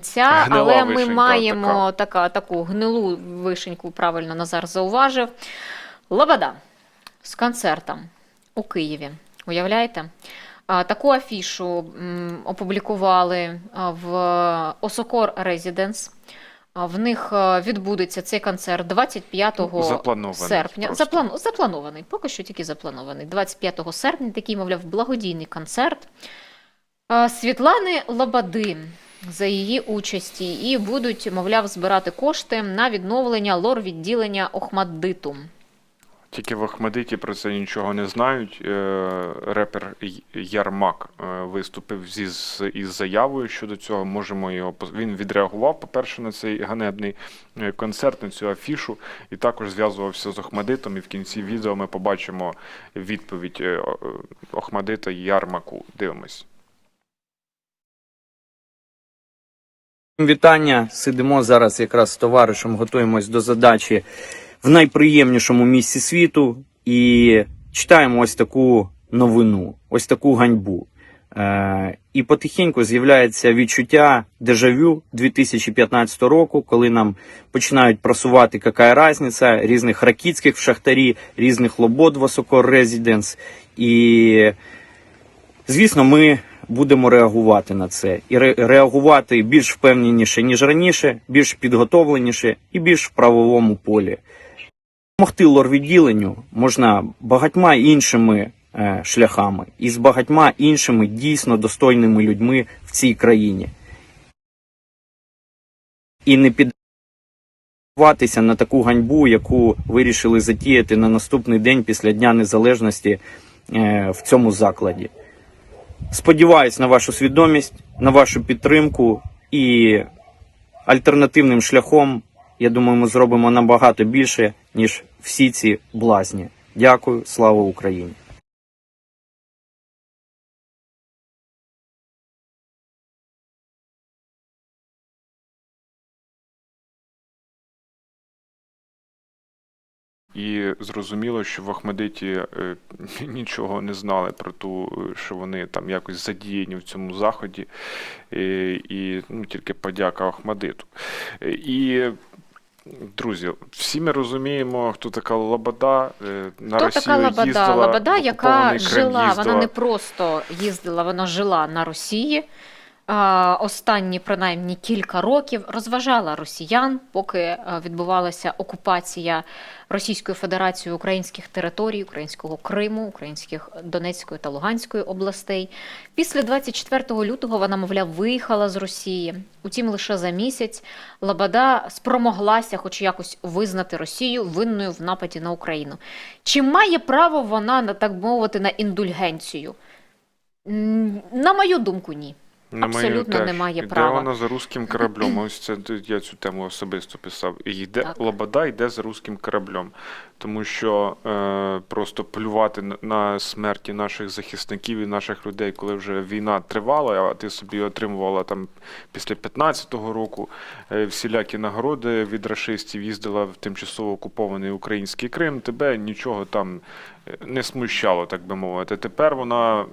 Ця, Гнила але ми вишенька маємо така. таку гнилу вишеньку, правильно Назар зауважив. Лобода з концертом у Києві. Уявляєте? А, Таку афішу м, опублікували в Осокор Резіденс. В них відбудеться цей концерт 25 Запланований серпня. Заплан... Запланований, поки що тільки запланований. 25 серпня такий, мовляв, благодійний концерт Світлани Лободи за її участі і будуть, мовляв, збирати кошти на відновлення лор-відділення Охмаддиту. Тільки в Ахмедиті про це нічого не знають. Е, Репер Ярмак е, виступив зі, з- із заявою щодо цього. Можемо його він відреагував, по-перше, на цей ганебний е, концерт, на цю афішу, і також зв'язувався з Охмадитом. І в кінці відео ми побачимо відповідь Охмадита Ярмаку. Дивимось. Вітання. Сидимо зараз якраз з товаришем, готуємось до задачі в найприємнішому місці світу і читаємо ось таку новину, ось таку ганьбу. Е, і потихеньку з'являється відчуття дежавю 2015 року, коли нам починають просувати яка разниця різних ракітських в шахтарі, різних лобод в Осокор Резіденс. І Звісно, ми будемо реагувати на це і реагувати більш впевненіше, ніж раніше, більш підготовленіше і більш в правовому полі. Помогти лорвідділенню можна багатьма іншими е, шляхами і з багатьма іншими дійсно достойними людьми в цій країні. І не піддаватися на таку ганьбу, яку вирішили затіяти на наступний день після Дня Незалежності е, в цьому закладі. Сподіваюсь на вашу свідомість, на вашу підтримку і альтернативним шляхом, я думаю, ми зробимо набагато більше, ніж всі ці блазні. Дякую, слава Україні! І зрозуміло, що в Ахмедиті е, нічого не знали про ту, е, що вони там якось задіяні в цьому заході, і, і ну, тільки подяка Ахмедиту. Е, І, друзі, всі ми розуміємо, хто така Лобода. Е, На Хто Росію така Лобода? їздила, Лобода, яка жила, їздила. вона не просто їздила, вона жила на Росії. Останні принаймні кілька років розважала росіян, поки е, відбувалася окупація Російською Федерацією українських територій, українського Криму, українських Донецької та Луганської областей. Після 24 лютого вона, мовляв, виїхала з Росії. Утім, лише за місяць Лабада спромоглася, хоч якось визнати Росію винною в нападі на Україну. Чи має право вона на так мовити на індульгенцію? На мою думку, ні. На Абсолютно теж. немає права. вона за руським кораблем. Ось це я цю тему особисто писав. І йде Так. Лобода йде за руським кораблем, тому що е, просто плювати на- на смерті наших захисників і наших людей, коли вже війна тривала, а ти собі отримувала там після 15-го року е, всілякі нагороди від рашистів, їздила в тимчасово окупований український Крим. Тебе нічого там е, не смущало, так би мовити. Тепер вона